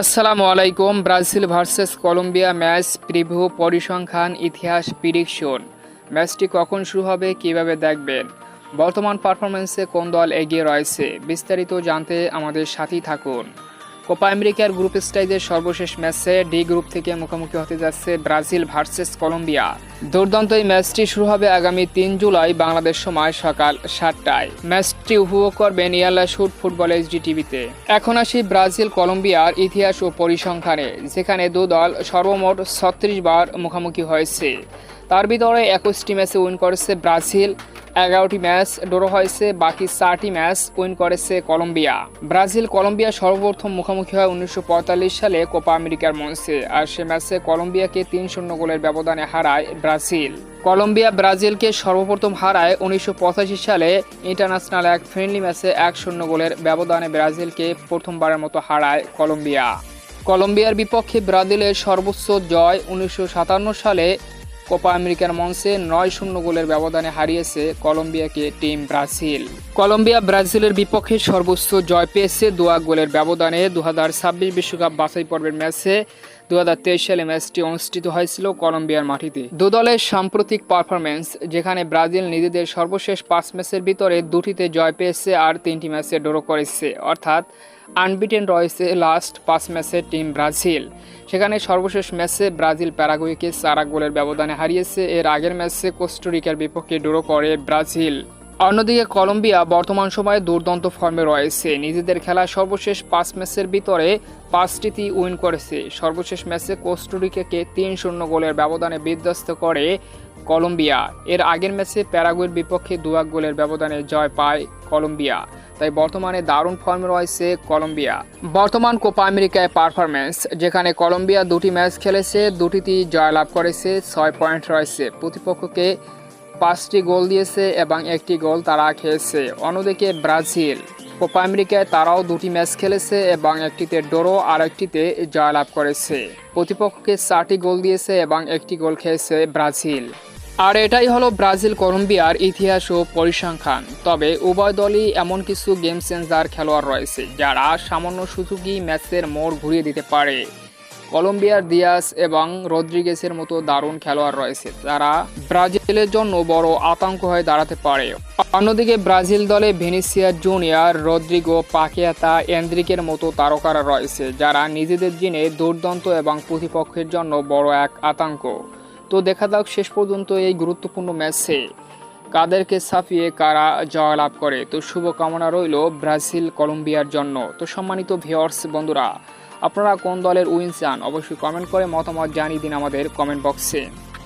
আসসালামু আলাইকুম, Brazil versus Colombia match preview, পরিসংখ্যান, ইতিহাস, প্রিডিকশন। ম্যাচটি কখন শুরু হবে, কীভাবে দেখবেন? বর্তমান পারফরমেন্সে কোন দল এগিয়ে রয়েছে, বিস্তারিত জানতে আমাদের সাথেই থাকুন। কোপা আমেরিকার গ্রুপ স্টাইজের সর্বশেষ ম্যাচে ডি গ্রুপ থেকে মুখোমুখি হতে যাচ্ছে ব্রাজিল ভার্সেস কলম্বিয়া। দুর্দান্ত এই ম্যাচটি শুরু হবে আগামী তিন জুলাই বাংলাদেশ সময় সকাল সাতটায়। ম্যাচটি উপভোগ করবেন ইয়াল্লা শুট ফুটবল এইচডি টিভিতে। এখন আসি ব্রাজিল কলম্বিয়ার ইতিহাস ও পরিসংখ্যানে, যেখানে দু দল সর্বমোট ছত্রিশ বার মুখোমুখি হয়েছে। তার ভিতরে একুশটি ম্যাচে উইন করেছে ব্রাজিল, এগারোটি ম্যাচ ড্র হয়েছে, বাকি চারটি ম্যাচ উইন করেছে কলম্বিয়া। ব্রাজিল কলম্বিয়া সর্বপ্রথম মুখোমুখি হয় উনিশশো পঁয়তাল্লিশ সালে কোপা আমেরিকার মঞ্চে, আর সে ম্যাচে কলম্বিয়াকে তিন শূন্য গোলের ব্যবধানে হারায় ব্রাজিল। কলম্বিয়া ব্রাজিলকে সর্বপ্রথম হারায় উনিশশো পঁচাশি সালে ইন্টারন্যাশনাল এক ফ্রেন্ডলি ম্যাচে এক শূন্য গোলের ব্যবধানে ব্রাজিলকে প্রথমবারের মতো হারায় কলম্বিয়া। কলম্বিয়ার বিপক্ষে ব্রাজিলের সর্বোচ্চ জয় উনিশশো সাতান্ন সালে কোপা আমেরিকার মঞ্চে নয় শূন্য গোলের ব্যবধানে হারিয়েছে কলম্বিয়াকে টিম ব্রাজিল। কলম্বিয়া ব্রাজিলের বিপক্ষে সর্বোচ্চ জয় পেয়েছে দোয়া গোলের ব্যবধানে। দু বিশ্বকাপ বাছাই পর্বের ম্যাচে দু হাজার তেইশ সালে ম্যাচটি অনুষ্ঠিত হয়েছিল কলম্বিয়ার মাটিতে। দু দলের সাম্প্রতিক পারফরমেন্স যেখানে ব্রাজিল নিজেদের সর্বশেষ পাঁচ ম্যাচের ভিতরে দুটিতে জয় পেয়েছে আর তিনটি ম্যাচে ড্র করেছে। অর্থাৎ আনবিটেন রয়েছে লাস্ট পাঁচ ম্যাচে টিম ব্রাজিল। সেখানে সর্বশেষ ম্যাচে ব্রাজিল প্যারাগুয়েকে চারা গোলের ব্যবধানে হারিয়েছে। এর আগের ম্যাচে কোস্টোরিকার বিপক্ষে ড্র করে ব্রাজিল। অন্যদিকে কলম্বিয়া বর্তমান সময়ে দুর্দান্ত ফর্মে রয়েছে। নিজেদের খেলা সর্বশেষ পাঁচ ম্যাচের ভিতরে পাঁচটিতেই উইন করেছে। সর্বশেষ ম্যাচে কোস্টোরিকাকে তিন শূন্য গোলের ব্যবধানে বিধ্বস্ত করে কলম্বিয়া। এর আগের ম্যাচে প্যারাগুয়ের বিপক্ষে দু এক গোলের ব্যবধানে জয় পায় কলম্বিয়া। তাই বর্তমানে দারুণ ফর্মে রয়েছে কলম্বিয়া। বর্তমান কোপা আমেরিকায় পারফরমেন্স যেখানে কলম্বিয়া দুটি ম্যাচ খেলেছে, দুটিতেই জয়লাভ করেছে, ছয় পয়েন্ট রয়েছে। প্রতিপক্ষকে পাঁচটি গোল দিয়েছে এবং একটি গোল তারা খেয়েছে। অন্যদিকে ব্রাজিল, কোপা আমেরিকায় তারাও দুটি ম্যাচ খেলেছে এবং একটিতে ডোরো আর একটিতে জয়লাভ করেছে। প্রতিপক্ষকে চারটি গোল দিয়েছে এবং একটি গোল খেয়েছে ব্রাজিল। আর এটাই হলো ব্রাজিল কলম্বিয়ার ইতিহাস ও পরিসংখ্যান। তবে উভয় দলই এমন কিছু গেম চেঞ্জার খেলোয়াড় রয়েছে, যারা সামান্য সুযোগই ম্যাচের মোড় ঘুরিয়ে দিতে পারে। কলম্বিয়ার দিয়াস এবং রদ্রিগেসের মতো দারুণ খেলোয়াড় রয়েছে। তারা ব্রাজিলের জন্য বড় আতঙ্ক হয়ে দাঁড়াতে পারে। অন্যদিকে ব্রাজিল দলে ভেনিসিয়া জুনিয়র, রদ্রিগো পাকিয়াতা এন্দ্রিকের মতো তারকারা রয়েছে, যারা নিজেদের জিনে দুর্দান্ত এবং প্রতিপক্ষের জন্য বড় এক আতঙ্ক। তো দেখা যাক শেষ পর্যন্ত এই গুরুত্বপূর্ণ ম্যাচে কাদেরকে ছাপিয়ে কারা জয়লাভ করে। তো শুভকামনা রইল ব্রাজিল কলম্বিয়ার জন্য। তো সম্মানিত ভিওর্স বন্ধুরা আপনারা কোন দলের উইন চান অবশ্যই কমেন্ট করে মতামত জানিয়ে দিন আমাদের কমেন্ট বক্সে।